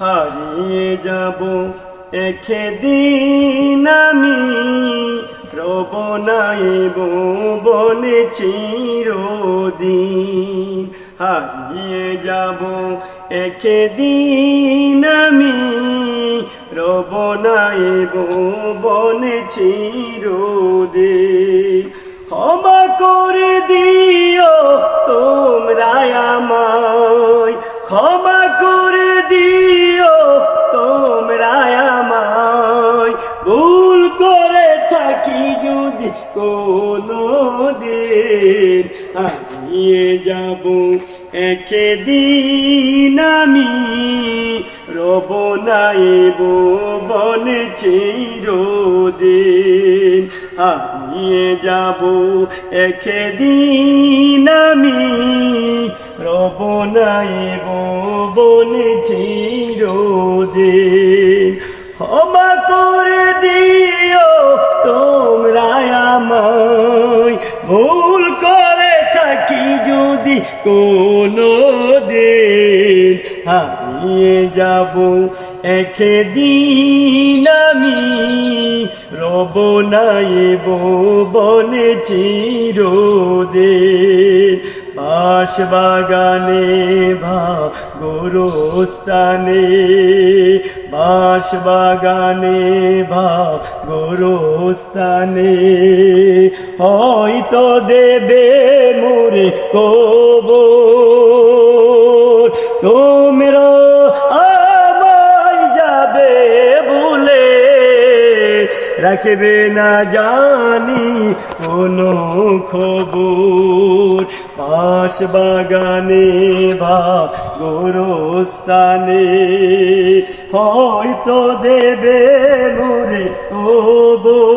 হারিয়ে যাব। একদিন আমি রব নাইব বনে চিরদিন। হারিয়ে যাব। একদিন আমি রব নাইব বনে চিরদিন। যদি কোনো দিন হারিয়ে যাব। একদিন আমি রব নাইব বনে চিরদিন হারিয়ে যাব। একদিন আমি রব নাইব বনে চিরদিন ক্ষমা করে দিও কোনো দিন হারিয়ে যাব। একদিন আমি রব নাইব বনে চিরদিন। বাস বাগানে ভা গোরস্থানে বাস বাগানে ভা গোরস্থানে হয়তো দেবে মোরে কব তোমরা আমায় যাবে বলে রাখবে না জানি কোনো খবর। পাশ বাগানে বা গোরস্থানে হয়তো দেবে মোরে খবর।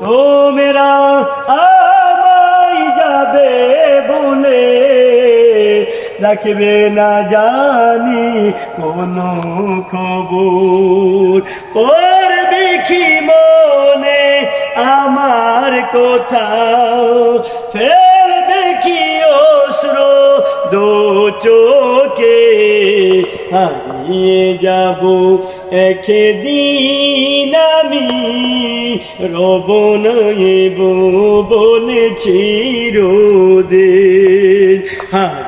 তোমরা আমায় যাবে বলে রাখবে না জানি কোনো খবর। পড়বে কি মনে? আমার কোথাও ফেলবে কি অশ্র দো চোখে হারিয়ে যাব। একদিন আমি রব বলেছি রোদে। চিরদিন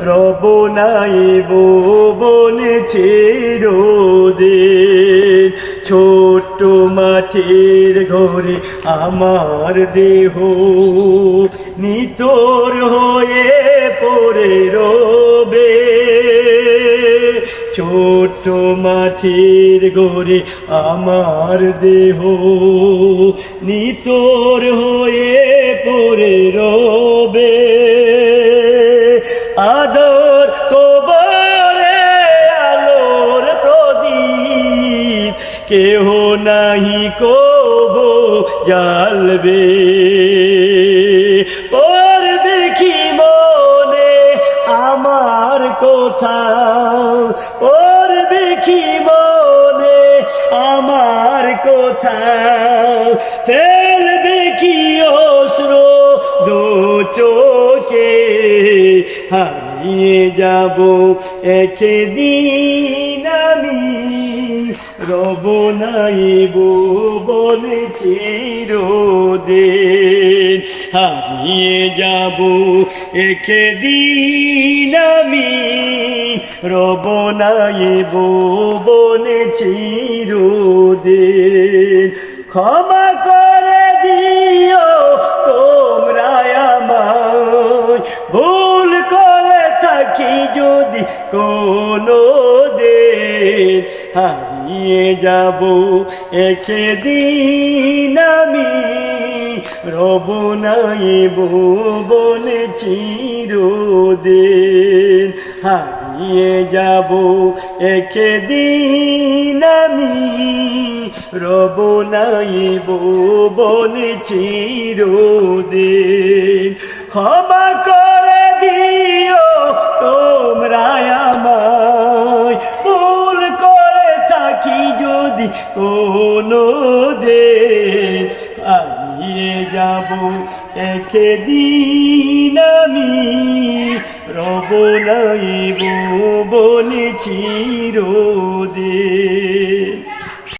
রব নাইব বনে চিরদিন। ছোট্ট মাঠের ঘরে আমার দেহ নিতর হয়ে পড়ে রবে। ছোট মাঠের ঘরে আমার দেহ নিতর হয়ে পড়ে রবে। কেহ নাহি কব জালবে। পড়বে দেখি মনে আমার কথা। পড়বে দেখি মনে আমার কথা। ফেলবে কি অশ্র দো চোখে হারিয়ে যাব। একদিন আমি রব নাইব বনে চিরদিন হারিয়ে যাব। একদিন আমি রব নাইব বনে চিরদিন। ক্ষমা করে দিও তোমরা আমায়। ভুল করে থাকি যদি কোনো দিন হারিয়ে যাব। একদিন আমি রব নাইব বলে চিরদিন হারিয়ে যাব। একে দিন আমি রব নাইব বলে চিরদিন ক্ষমা করে একদিন আমি রব নইব বলেছি রোদে।